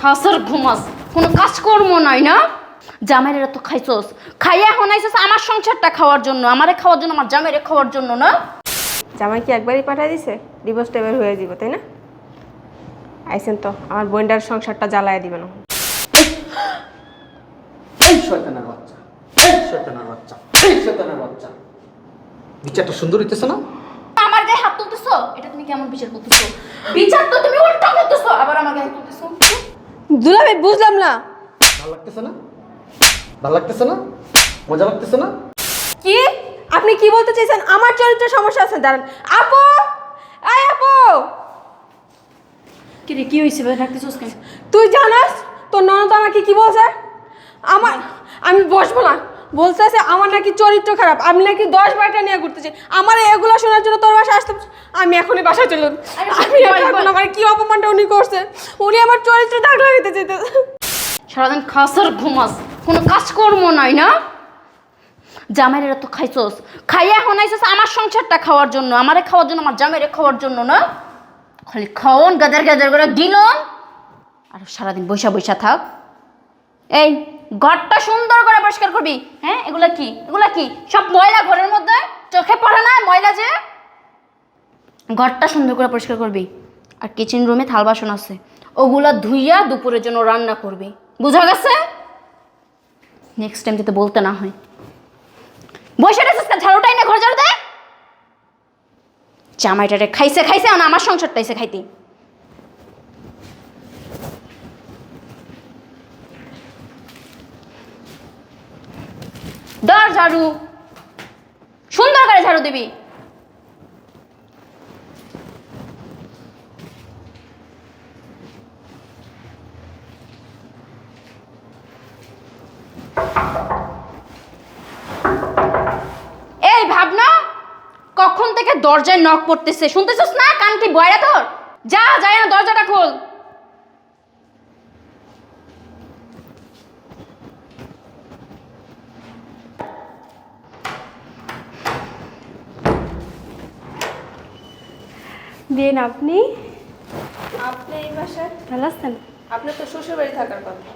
খাসার ঘুমাস। কোনো কাজ কর্ম নাই না? জামাইরা তো খাইছস। খাইয়া এখন আইছস আমার সংসারটা খাওয়ার জন্য আমারে খাওয়ার জন্য আমার জামাইরে খাওয়ার জন্য না? জামাই কি একবারই পাঠিয়ে দিছে? ডিভোর্স টেবিল হয়ে যাব তাই না? আইসেন তো আমার বোনটার সংসারটা জ্বালায় দিবেন। এই শয়তানের বাচ্চা এই শয়তানের বাচ্চা এই শয়তানের বাচ্চা। বিচারটা সুন্দর হইতেছে না? আমার গায়ে হাত তুলতেছো? এটা তুমি কেমন বিচার করতেছো? বিচার তো তুমি উল্টা করতেছো আবার আমার গায়ে হাত তুলতেছো? দুলাভাই বুঝলাম না। ভালো লাগতেছে না? ভালো লাগতেছে না? মজা লাগতেছে না? কি? আপনি কি বলতে চাইছেন? আমার চরিত্রের সমস্যা আছে দাঁড়ান। আপু! আয় আপু! কি রে কি হইছে ভাই? রাখতেছস কেন? তুই জানাস তোর ননদ আমাকে কি বলছে? আমার আমি বসবো না। বলতেছে আমার নাকি চরিত্র খারাপ আমি নাকি দশ বারটা নিয়ে ঘুরতেছি। আমার এগুলো শোনার জন্য তোর বাসায় আসতে আমি এখনই বাসায় চলুন আমি। আমার কি অপমানটা উনি করছে? উনি আমার চরিত্র দাগ লাগাইতে চাইতে সারাদিন খাসার ঘুমাস কোনো কাজ কর্ম নাই না? জামাইরা তো খাইছস খাইয়া এখন আইছস আমার সংসারটা খাওয়ার জন্য আমারে খাওয়ার জন্য আমার জামাইরে খাওয়ার জন্য না? খালি খাওন গাদার গাদার করে দিল আর সারাদিন বৈশা বৈশা থাক। এই ঘরটা সুন্দর করে পরিষ্কার করবি। হ্যাঁ এগুলা কি? এগুলা কি? সব ময়লা ঘরের মধ্যে? চোখে পড়ে না ময়লা যে? ঘরটা সুন্দর করে পরিষ্কার করবি। আর কিচেন রুমে থাল বাসন আছে। ওগুলা ধুইয়া দুপুরের জন্য রান্না করবি। বুঝা গেছে? নেক্সট টাইম যাতে বলতে না হয়। বসে রেছিস ঝাড়ুটাই না ঘর ঝাড়ু দে। জামাইটারে খাইছে খাইছে না আমার সংসারটা এসে খাইতে দর ঝাড়ু। সুন্দর করে ঝাড়ু দিবি। এই ভাবনা, কখন থেকে দরজায় নক পড়তেছে শুনতেছিস না? কান কি বয়রা তোর। যা, যায় না, দরজাটা খোল। দিন আপনি। আপনি এই বাসায়? ভালো আছেন? আপনার তো শ্বশুর বাড়ি থাকার কথা।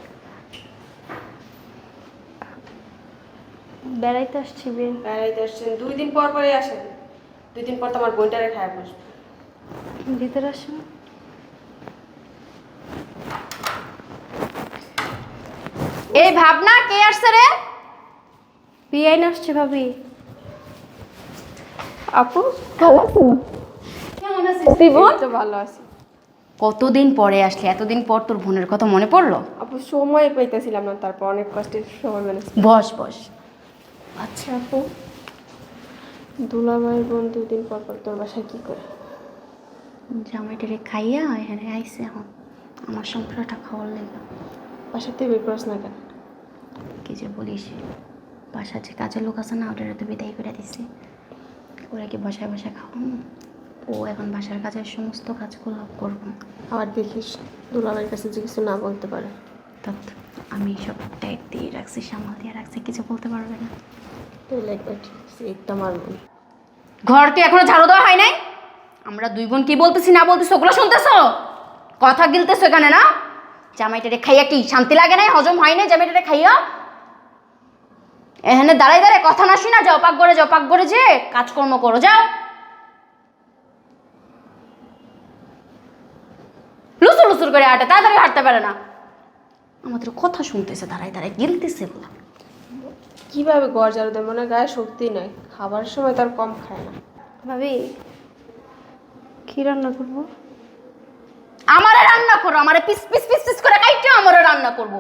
বেড়াইতে আসছি বেন। বেড়াইতে আসছেন। দুই দিন পর পরে আসেন। দুই দিন পর তো আমার বোনটারে খায় বসবে। ভিতরে আসেন। এই ভাবনা কে আসছে রে? বিয়াই আসছে ভাবি। আপু? ভালো আছেন কেমন আছিস জীবন তো ভালো আছি। কতদিন পরে আসলে? এতদিন পর তোর বোনের কথা মনে পড়ল? আপু সময় পাইতেছিলাম না তারপর অনেক কষ্টের সময় মেনেছি বস বস। আচ্ছা আপু। দুলাভাইয়ের বোন দুই দিন পর পর তোর বাসায় কি করে? জামাইটারে খাইয়া এখানে আইসে এখন। আমার সংসারটা খাওয়ার লেগে। বাসার বের করিস না কেন? কি যে বলিস? বাসার যে কাজের লোক আছে না ওটারে তো বিদায় করে দিছি। ওরা কি বসায় বাসায় খাওয়ানো ও এখন বাসার কাজের সমস্ত কাজগুলো করব। আবার দেখিস দুলাভাইয়ের কাছে যে কিছু না বলতে পারে। তত আমি সব টাইট দিয়ে রাখছি সামাল দিয়ে রাখছি কিছু বলতে পারবে না। তুই লাগবে ঘর কি এখনও ঝাড়ু দেওয়া হয় নাই? আমরা দুই বোন কি বলতেছি না বলতেছি ওগুলো শুনতেছো? কথা গিলতেছো এখানে না? জামাইটারে খাইয়া কি শান্তি লাগে নাই? হজম হয় নাই জামাইটারে খাইয়া? এখানে দাঁড়াই দাঁড়ায় কথা না শুনা যাও পাক করে যাও পাক করে যে কাজকর্ম করো যাও। লুসুর লুসুর করে হাঁটে তাড়াতাড়ি হাঁটতে পারে না। আমাদের কথা শুনতেছে দাঁড়ায় দাঁড়ায় গিলতেছে এগুলা। কীভাবে ঘর ঝাড়ু দেয় মনে গায়ে শক্তি নাই। খাবার সময় তার কম খায় না। ভাবি কি রান্না করব? আমারে রান্না করো আমারে পিস পিস পিস পিস করে কাইটে আমারে রান্না করব।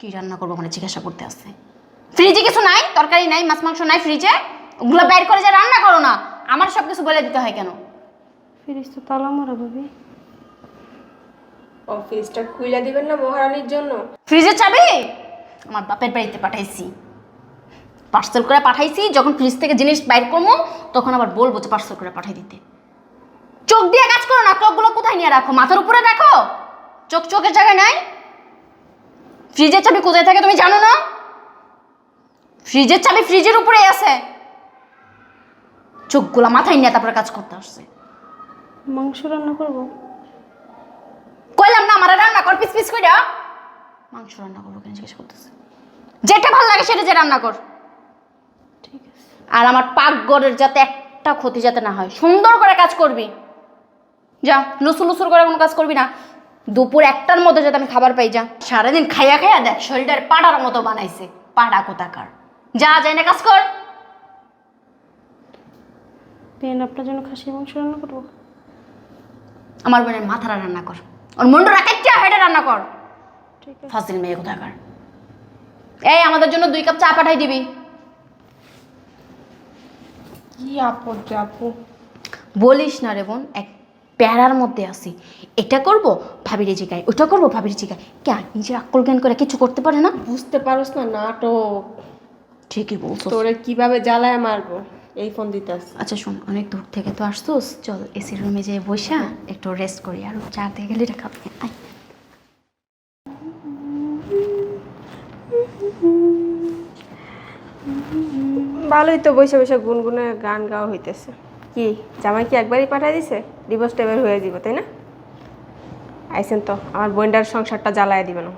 কি রান্না করব মানে জিজ্ঞাসা করতে আসছে। ফ্রিজে কিছু নাই তরকারি নাই মাছ মাংস নাই ফ্রিজে ওগুলো বাইর করে যে রান্না করো না আমার সব কিছু বলে দিতে হয় কেন? ফ্রিজ তো তালা মারা ভাবি। ও ফ্রিজটা খুইলা দিবেন না মহারানীর জন্য? ফ্রিজের চাবি? আমার বাপের বাড়িতে পাঠাইছি। পার্সেল করে পাঠাইছি যখন ফ্রিজ থেকে জিনিস বাইর করব তখন আবার বলব যে পার্সেল করে পাঠাই দিতে। চোখ দিয়ে কাজ করো না চোখগুলো কোথায় নিয়ে রাখো? মাথার উপরে রাখো চোখ চোখের জায়গায় নাই? ফ্রিজের চাবি কোথায় থাকে তুমি জানো না? ফ্রিজের চাবি ফ্রিজের উপরেই আছে। চোখগুলো মাথায় নিয়ে তারপরে কাজ করতে আসছে। মাংস রান্না করব কইলাম না আমার রান্না করো কর পিস পিস কইরা মাংস রান্না করব কেন জিজ্ঞেস করতেছে। যেটা ভালো লাগে সেটা যে রান্না কর। ঠিক আছে। আর আমার পাকঘরের যাতে একটা ক্ষতি যাতে না হয় সুন্দর করে কাজ করবি। যা লুসুর লুসুর করে কোনো কাজ করবি না। দুপুর একটার মধ্যে যাতে আমি খাবার পাই যা। সারাদিন খাইয়া খাইয়া দেখ শরীরটার পাড়ার মতো বানাইছে। পাড়া কোথাকার। যা যাই না কাজ কর। পেন আপনার জন্য খাসির মাংস রান্না করব। আমার বোনের মাথাটা রান্না কর। ওর মুন্ডু রাখাইটা হেঁটে রান্না কর। ফাসিল মেয়ে কোথাকার এই আমাদের জন্য দুই কাপ চা পাঠাই দিবি। কি আপদ আপু। বলিস না রে বোন এক প্যারার মধ্যে আসি এটা করব ভাবিরে জিগাই ওটা করব ভাবিরে জিগাই কে নিজের আক্কল জ্ঞান করে কিছু করতে পারে না? বুঝতে পারোস না নাটক। ঠিকই বলছো। তোরে কীভাবে জ্বালায় মারবো? এই ফোন দিতে আসছে আচ্ছা শোন অনেক দূর থেকে তো আসছোস। চল এসি রুমে যেয়ে বসা একটু রেস্ট করি আর চা দিয়ে গেলে এটা খাবি। আয়। ভালোই তো বসে বসে গুনগুনে গান গাওয়া হইতেছে। কি? জামাই কি একবারই পাঠাই দিছে? ডিভোর্স টেবিল হয়ে যাব তাই না? আইসেন তো আমার বোনটার সংসারটা জ্বালায় দিবে না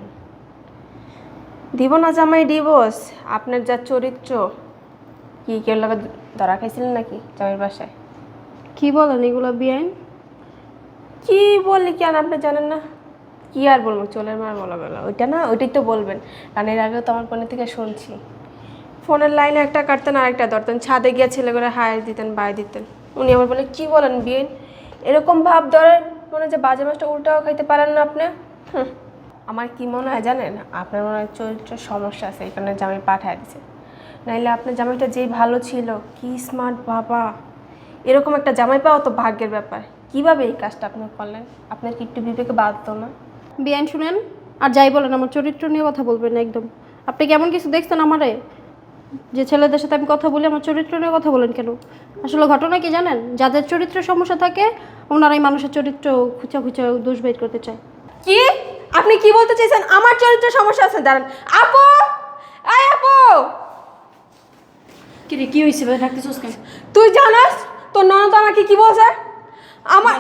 দিব না জামাই ডিভোর্স আপনার যা চরিত্র কি কেউ লাগে ধরা খাইছিলেন নাকি জামাইয়ের বাসায়? কি বলেন এগুলো বিআইন? কি বললি কেন আপনি জানেন না? কি আর বলব চলের মার বলা গেল ওইটা না ওইটাই তো বলবেন। কারণ এর আগেও তো আমার ফোনের থেকে শুনছি। ফোনের লাইনে একটা কাটতেন আর একটা ধরতেন। ছাদে গিয়ে ছেলে করে হাই দিতেন বাই দিতেন। উনি আবার বলে কি বলেন বিয়েন এরকম ভাব ধরেন মনে হয় যে বাজে মাছটা উল্টাও খাইতে পারেন না আপনি। আমার কি মনে হয় জানেন? আপনার মনে হয় চরিত্রের সমস্যা আছে এই কারণে জামাই পাঠায় দিছে। নাইলে আপনার জামাইটা যেই ভালো ছিল কি স্মার্ট বাবা। এরকম একটা জামাই পাওয়া তো ভাগ্যের ব্যাপার। কীভাবে এই কাজটা আপনি করলেন? আপনার কি একটু বিবেকে বাধ্য না? বিয়ান শুনেন আর যাই বলেন আমার চরিত্র নিয়ে কথা বলবেন না একদম। আপনি কেমন কিছু দেখছেন আমারে? যে ছেলেদের সাথে আমি কথা বলি আমার চরিত্র নিয়ে কথা বলেন কেন? আসলে ঘটনা কি জানেন? যাদের চরিত্রের সমস্যা থাকে ওনারাই মানুষের চরিত্র খুঁচা খুঁচা দোষ বের করতে চায়। কি? আপনি কি বলতে চাইছেন? আমার চরিত্রের সমস্যা আছে দাঁড়ান। আপু! আয় আপু! কি রে কি হয়েছে ভাই? রাখতেছিস কেন? তুই জানাস তোর ননদ আমাকে কি বলছে? আমার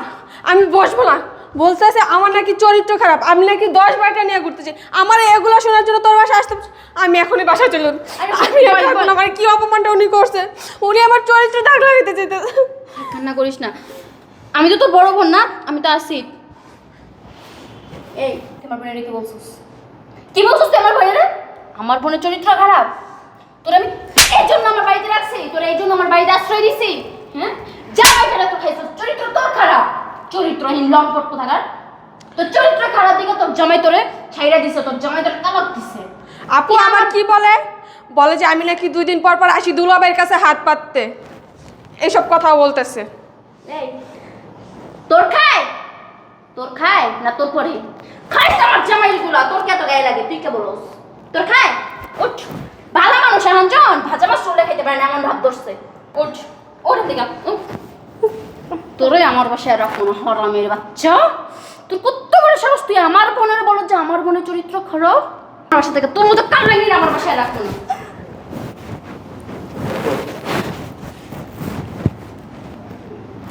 আমি বসবো না। বলতেছে আমার নাকি চরিত্র খারাপ। আমি নাকি দশ বারোটা নিয়ে ঘুরতেছি। আমার এগুলো শোনার জন্য তোর বাসায় আসতে আমি এখনই বাসায় চলে। আমি আমার কি অপমানটা উনি করছে? উনি আমার চরিত্র দাগ লাগাইতে চাইতে কান্না করিস না। আমি তো তোর বড় বোন না আমি তো আসি এই তোমার বোনের কি বলছিস? কি বলছিস তুই আমার বোনের? আমার বোনের চরিত্র খারাপ। তোর আমি এই জন্য আমার বাড়িতে রাখছি। তোর এই জন্য আমার বাড়িতে আশ্রয় দিছি। হ্যাঁ? যা বাইরে তো খাইছিস। চরিত্র তোর খারাপ। চরিত্রহীন লম্পট কোথাকার? তোর চরিত্র খারাপ দিকে তোর জামাই তোরে ছাইরা দিছে তোর জামাই তোর তালাক দিছে। আপু আমার কি বলে? বলে যে আমি নাকি দুই দিন পর পর আসি দুলাবাইয়ের কাছে হাত পাততে। এইসব কথা বলতেছে। এই তোর খায়? তোর খায় না তোর পরে? তো আমার জামাইগুলা। তোর কে তো গায়ে লাগে? তুই কে বলস? তোর খায়? উঠ ভালো মানুষ এখন জন ভাজা মাছ চলে খেতে পারে না এমন ভাব ধরছে। উঠ ওর দিকে উঠ। তোরে আমার বাসায় না হরামের বাচ্চা। তোর কত বড় সাহস তুই আমার বোনের বলো যে আমার বোনের চরিত্র খারাপ? আমার বাসা থেকে তোর মতো কামড়াঙ্গির আমার বাসায় রাখব না।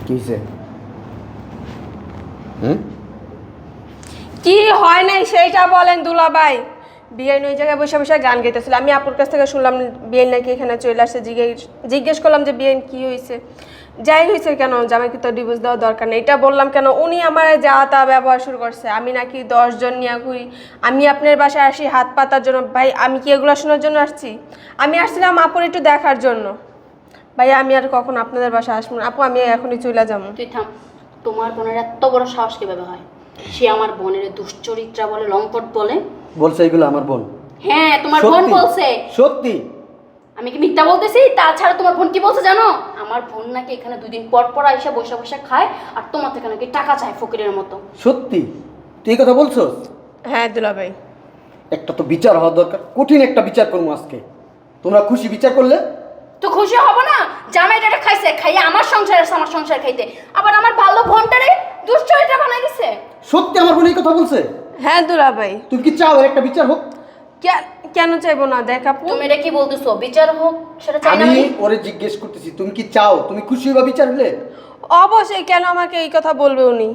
কি হুম? কি হয় নাই সেইটা বলেন দুলাভাই। বিয়ে ওই জায়গায় বসে বসে গান গাইতেছিল। আমি আপুর কাছ থেকে শুনলাম বিয়ে নাকি এখানে চলে আসছে, জিজ্ঞেস করলাম যে বিয়ে কি হয়েছে যাই হয়েছে কেন, জামাইকে তো ডিভোর্স দেওয়া দরকার নেই। এটা বললাম কেন, উনি আমার যা তা ব্যবহার শুরু করছে। আমি নাকি দশজন নিয়ে ঘুরি। আমি আপনার বাসায় আসি, হাত পাতার জন্য। ভাই, আমি কি এগুলো শোনার জন্য আসছি? আমি আসছিলাম আপুর একটু দেখার জন্য। ভাই, আমি আর কখন আপনাদের বাসায় আসব না। আপু, আমি এখনই চলে যাব। তুই থাম। তোমার বোনের এত বড় সাহস কীভাবে হয়? সে আমার বোনের দুশ্চরিত্রা বলে লম্পট বলে। বলছে এগুলো আমার বোন। হ্যাঁ তোমার বোন বলছে। সত্যি? আমি কি মিথ্যা বলতেছি? তাছাড়া তোমার বোন কি বলছে জানো? আমার বোন নাকি এখানে দুই দিন পর পর এসে বসে বসে খায় আর তোমার থেকে নাকি টাকা চায় ফকিরের মতো। সত্যি? তুই এই কথা বলছো? হ্যাঁ দুলাভাই। একটা তো বিচার হওয়া দরকার। কঠিন একটা বিচার করব আজকে। তোমরা খুশি বিচার করলে? তো খুশি হব না? জামাইটা এটা খাইছে খাইয়ে আমার সংসার আছে আমার সংসার খাইতে। আবার আমার ভালো বোনটারে দুশ্চরিত্রা বানাই দিছে। সত্যি আমার বোন এই কথা বলছে? হ্যাঁ দুলাভাই তুমি কি চাও এর একটা বিচার হোক? কেন চাইব না? দেখ আপু। তুমি এটা কি বলতেছো? বিচার হোক সেটা চাই না আমি আমি। ওরে জিজ্ঞেস করতেছি তুমি কি চাও? তুমি খুশি হইবা বিচার হলে? অবশ্যই কেন আমাকে এই কথা বলবে উনি?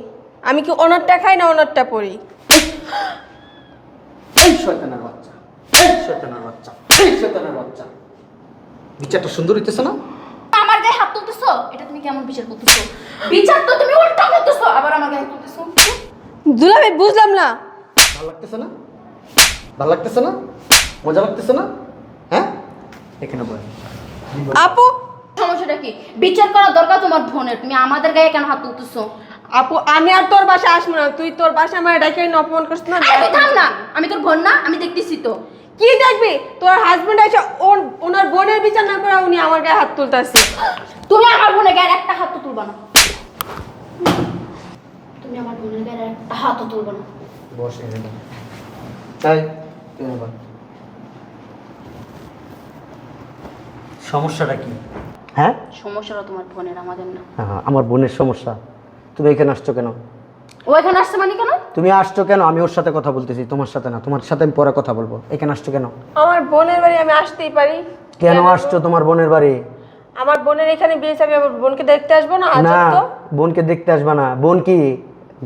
আমি কি ওনারটা খাই না ওনারটা পড়ি? এই শয়তানের বাচ্চা এই শয়তানের বাচ্চা এই শয়তানের বাচ্চা। বিচারটা সুন্দর হইতেছে না? আমার গায়ে হাত তুলতেছো? এটা তুমি কেমন বিচার করতেছো? বিচার তো তুমি উল্টা করতেছো। আবার আমার গায়ে তুলতেছো? দুলাভাই বুঝলাম না। ভালো লাগতেছে না? ভালো লাগতেছে না? মজা লাগতেছে না? হ্যাঁ? এখানে বল। আপু? সমস্যাটা কি? বিচার করা দরকার তোমার বোনের। তুমি আমাদের গায়ে কেন হাত তুলতেছো? আপু আমি আর তোর বাসায় আসব না। তুই তোর বাসায় আমার ডাকে অপমান করছিস না? তুই থাম না। আমি তোর বোন না আমি দেখতেছি তো। কি দেখবি? তোর হাজবেন্ড এসে ওর ওনার বোনের বিচার না করে উনি আমার গায়ে হাত তুলতেছে। তুমি আমার বোনের গায়ে একটা হাত তো তুলবা না। তুমি আমার বোনের গায়ে একটা হাতও তুলবা না। বস তাই। সমস্যাটা কি? হ্যাঁ? সমস্যাটা তোমার বোনের আমাদের না। হ্যাঁ, আমার বোনের সমস্যা। তুমি এখানে আসছো কেন? ও এখানে আসছে মানে কেন? তুমি আসছো কেন? আমি ওর সাথে কথা বলতেছি তোমার সাথে না। তোমার সাথে আমি পরে কথা বলব। এখানে আসছো কেন? আমার বোনের বাড়ি আমি আসতেই পারি। কেন আসছো তোমার বোনের বাড়ি? আমার বোনের এখানে বিয়েছে আমি আমার বোনকে দেখতে আসব না? না তো। বোনকে দেখতে আসবা না। বোন কি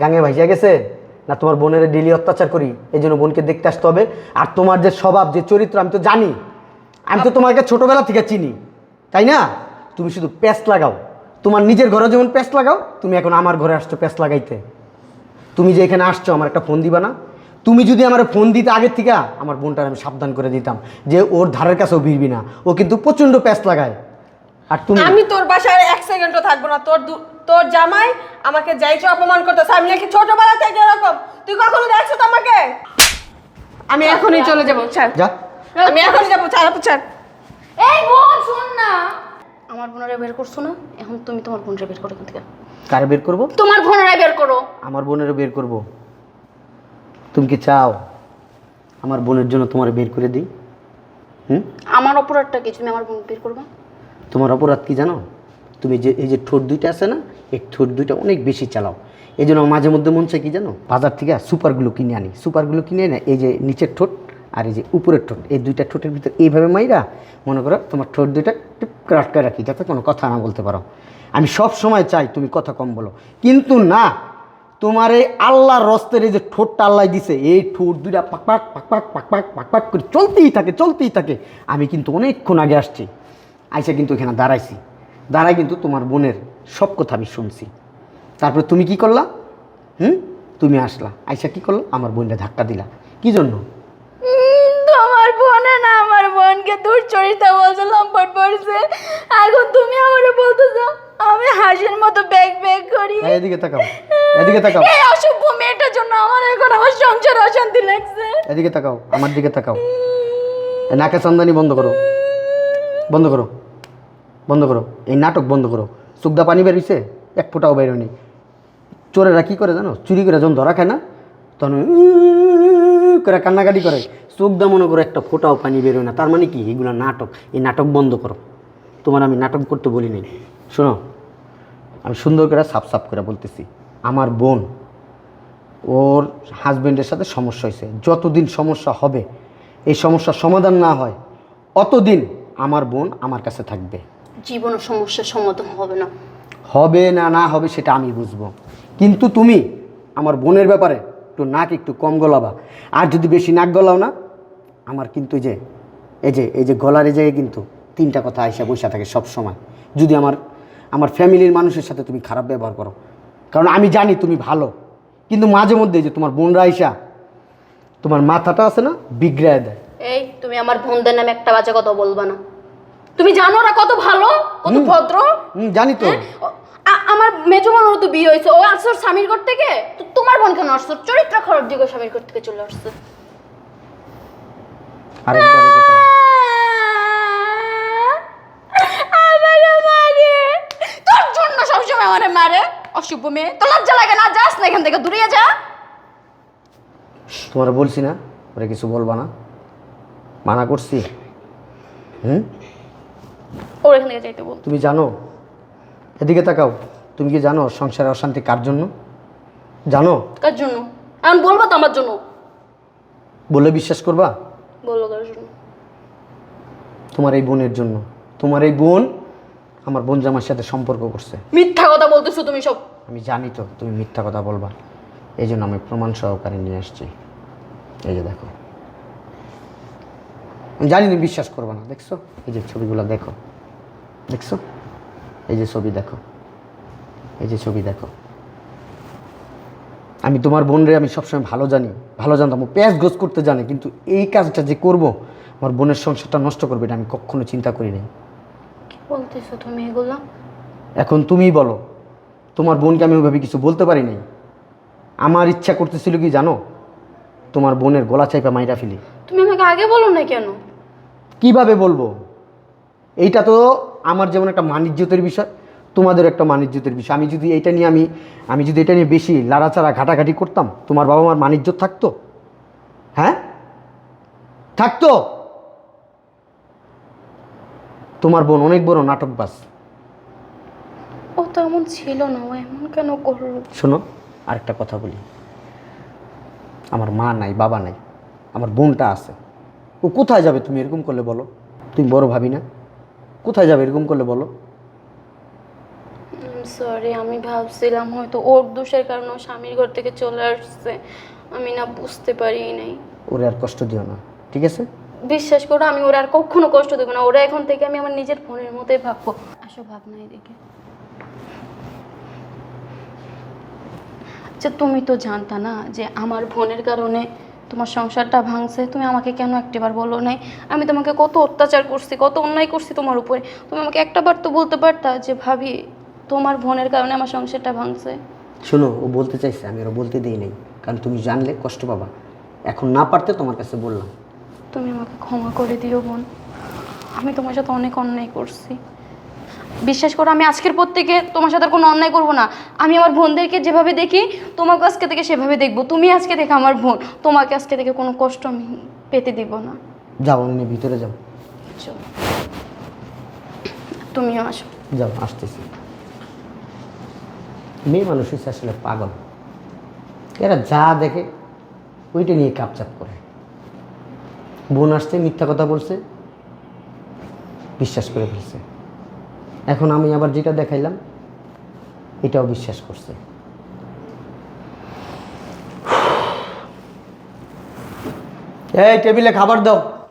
গাঙে ভাইসা গেছে? না তোমার বোনের ডেলি অত্যাচার করি? এই জন্য বোনকে দেখতে আসতে হবে। আর তোমার যে স্বভাব যে চরিত্র আমি তো জানি। আমি তো তোমাকে ছোটবেলা থেকে চিনি। তাই না? তুমি শুধু প্যাস্ট লাগাও। তোমার নিজের ঘরে যেমন প্যাস্ট লাগাও তুমি এখন আমার ঘরে আসছো প্যাস্ট লাগাইতে। তুমি যে এখানে আসছো আমার একটা ফোন দিবা না। তুমি যদি আমার ফোন দিতে আগের থেকে আমার বোনটার আমি সাবধান করে দিতাম যে ওর ধারের কাছেও ভিড়বি না। ও কিন্তু প্রচণ্ড প্যাস্ট লাগায়। আর তুমি? আমি তোর বাসায় এক সেকেন্ডও থাকব না। তোর তোর জামাই আমাকে যাইছে অপমান করতেছে। আমি নাকি ছোটবেলা থেকে এরকম। তুই কখনো দেখছ তো আমাকে? আমি এখনই চলে যাব ছাড়। যা। আমি এখনই যাব ছাড় আপু ছাড়। এই বোন শোন না। আমার বোনেরা বের করছ না? এখন তুমি তোমার বোনরা বের করো এখান থেকে। কারে বের করব? তোমার বোনেরা বের করো। আমার বোনেরও বের করব। তুমি কি চাও আমার বোনের জন্য তোমার বের করে দিই? হুম? আমার অপরাধটা কি তুমি আমার বোন বের করবা। তোমার অপরাধ কি জানো? তুমি যে এই যে ঠোঁট দুইটা আছে না এই ঠোঁট দুইটা অনেক বেশি চালাও। এই জন্য মাঝে মধ্যে মন চায় কি জানো? বাজার থেকে সুপারগুলো কিনে আনি। সুপারগুলো কিনে এনে এই যে নিচের ঠোঁট আর এই যে উপরের ঠোঁট, এই দুইটা ঠোঁটের ভিতরে এইভাবে মাইরা মনে করো তোমার ঠোঁট দুইটা একটু কাটকা রাখি, যাতে কোনো কথা না বলতে পারো। আমি সব সময় চাই তুমি কথা কম বলো। কিন্তু না, তোমার এই আল্লাহর রস্তের এই যে ঠোঁটটা আল্লাহ দিছে, এই ঠোঁট দুইটা পাকপাক পাকপাক পাকপাক পাকপাক করে চলতেই থাকে চলতেই থাকে। আমি কিন্তু অনেকক্ষণ আগে আসছি, আইসা কিন্তু এখানে দাঁড়াইছি। দাঁড়ায় কিন্তু তোমার বোনের সব কথা আমি শুনছি। তারপরে তুমি কি করলা? হুম? তুমি আসলা। আইসা কি করল? আমার বোনটা ধাক্কা দিলা। কি জন্য? তোমার না আমার বোনকে দুশ্চরিতা বলছে লম্পট পড়ছে। এখন তুমি আমারে বলতেছো আমি হাসির মতো ব্যাগ ব্যাগ করি। এদিকে তাকাও এদিকে তাকাও। এই অসভ্য মেয়েটার জন্য আমার এখন আমার সংসার অশান্তি লাগছে। এদিকে তাকাও আমার দিকে তাকাও। নাকে চান্দানি বন্ধ করো। বন্ধ করো। বন্ধ করো। এই নাটক বন্ধ করো। সুগদা পানি বেরিয়েছে এক ফোঁটাও বেরোয়নি চোরেরা কি করে জানো? চুরি করে যখন ধরা খায় না তখন করে কান্নাকাটি করে চোখদা মনে করো একটা ফোঁটাও পানি বেরোয় না। তার মানে কি? এগুলো নাটক। এই নাটক বন্ধ করো। তোমার আমি নাটক করতে বলি নাই। শোনো আমি সুন্দর করে সাফ সাফ করে বলতেছি। আমার বোন ওর হাজব্যান্ডের সাথে সমস্যা হয়েছে। যতদিন সমস্যা হবে এই সমস্যার সমাধান না হয় অতদিন আমার বোন আমার কাছে থাকবে। জীবনের সমস্যার সমাধান হবে না। হবে না না হবে সেটা আমি বুঝব। কিন্তু তুমি আমার বোনের ব্যাপারে একটু নাক একটু কম গলাবা। আর যদি বেশি নাক গলাও না আমার কিন্তু যে এই যে এই যে গলার এই জায়গায় কিন্তু তিনটা কথা আইসা বসে থাকে সব সময়। যদি আমার আমার ফ্যামিলির মানুষের সাথে তুমি খারাপ ব্যবহার করো কারণ আমি জানি তুমি ভালো কিন্তু মাঝে মধ্যে যে তোমার বোনরা আইসা তোমার মাথাটা আছে না বিগড়ায় দেয়। এই তুমি আমার বোনদের নামে একটা বাজে কথা বলবা না। তুমি জানো ওরা কত ভালো কত ভদ্র। জানি তো। আ- আমার মেজো বোনেরও তো বিয়ে হয়েছে। ও আসছে ওর স্বামীর ঘর থেকে? তো তোমার বোন কেন আসছে? চরিত্র খারাপ দিকে স্বামীর ঘর থেকে চলে আসছে। আরেকবার তোর জন্য সবসময় আমারে মারে অশুভ মেয়ে। তো লজ্জা লাগে না? যাস না এখান থেকে দূরে যা। তোমার বলছি না? ওরা কিছু বলবা না? মানা করছি। হুম? ওর এখান থেকে যাইতে বল। তুমি জানো এদিকে তাকাও তুমি কি জানো সংসারে অশান্তি কার জন্য? জানো? কার জন্য? এখন বলব তো আমার জন্য। বলে বিশ্বাস করবা? বলব কার জন্য। তোমার এই বোনের জন্য। তোমার এই বোন আমার বোন জামার সাথে সম্পর্ক করছে। মিথ্যা কথা বলতেছো তুমি সব। আমি জানি তো তুমি মিথ্যা কথা বলবা। এই জন্য আমি প্রমাণ সহকারে নিয়ে আসছি। এই যে দেখো। আমি জানি তুমি বিশ্বাস করবা না দেখছ? এই যে ছবিগুলো দেখো। দেখছ? এই যে ছবি দেখো। এই যে ছবি দেখো। আমি তোমার বোন রে আমি সবসময় ভালো জানি ভালো জানতাম। ও প্যাঁচ করতে জানে কিন্তু এই কাজটা যে করব আমার বোনের সংসারটা নষ্ট করবে এটা আমি কখনো চিন্তা করি নাই। কি বলতেছো তুমি এগুলো? এখন তুমিই বলো তোমার বোনকে আমি ওইভাবে কিছু বলতে পারি নাই? আমার ইচ্ছা করতেছিল কি জানো? তোমার বোনের গলা চাইপা মাইরা ফেলি। তুমি আমাকে আগে বলো না কেন? কীভাবে বলব? এইটা তো আমার যেমন একটা মানিজ্যতের বিষয় তোমাদের একটা মানিজ্যতের বিষয়। আমি যদি এটা নিয়ে আমি আমি যদি এটা নিয়ে বেশি লাড়াচাড়া ঘাটাঘাটি করতাম তোমার বাবা মার মানিজ্য থাকতো? হ্যাঁ? থাকতো? তোমার বোন অনেক বড় নাটক নাটকবাজ। ও তো এমন ছিল না ও এমন কেন করল? শোনো আরেকটা কথা বলি। আমার মা নাই বাবা নাই আমার বোনটা আছে। ও কোথায় যাবে তুমি এরকম করলে বলো? তুমি বড় ভাবি না? কোথায় যাবে? এরকম করলে বলো। সরি আমি ভাবছিলাম হয়তো ওর দোষের কারণে ও স্বামীর ঘর থেকে চলে আসছে। আমি না বুঝতে পারি নাই। ওরে আর কষ্ট দিও না ঠিক আছে? বিশ্বাস করো আমি ওরা আর কখনো কষ্ট দেবো না। ওরা এখন থেকে আমি আমার নিজের ফোনের মতোই ভাববো। আসো ভাবনা এদিকে। আচ্ছা তুমি তো জানতা না যে আমার বোনের কারণে তোমার সংসারটা ভাঙছে তুমি আমাকে কেন একটাবার বলো নাই? আমি তোমাকে কত অত্যাচার করছি কত অন্যায় করছি তোমার উপরে। তুমি আমাকে একটাবার তো বলতে পারতা যে ভাবি তোমার বোনের কারণে আমার সংসারটা ভাঙছে। শোনো ও বলতে চাইছে আমি ওরা বলতে দিই নাই। কারণ তুমি জানলে কষ্ট পাবা। এখন না পারতে তোমার কাছে বললাম। তুমি আমাকে ক্ষমা করে দিও বোন। আমি তোমার সাথে অনেক অন্যায় করছি। বিশ্বাস করো আমি আজকের পর থেকে তোমার সাথে কোনো অন্যায় করব না। আমি আমার বোনদেরকে যেভাবে দেখি তোমাকে আজকে থেকে সেভাবে দেখব। তুমি আজকে দেখে আমার বোন তোমাকে আজকে থেকে কোনো কষ্ট আমি পেতে দিব না। যাও অন্য ভিতরে যাও। তুমিও আসো। যাও আসতেছি। মেয়ে মানুষ হচ্ছে আসলে পাগল। এরা যা দেখে ওইটা নিয়ে কাপচাপ করে। বোন আসছে মিথ্যা কথা বলছে বিশ্বাস করে ফেলছে। এখন আমি আবার যেটা দেখাইলাম এটাও বিশ্বাস করছে। এই টেবিলে খাবার দাও।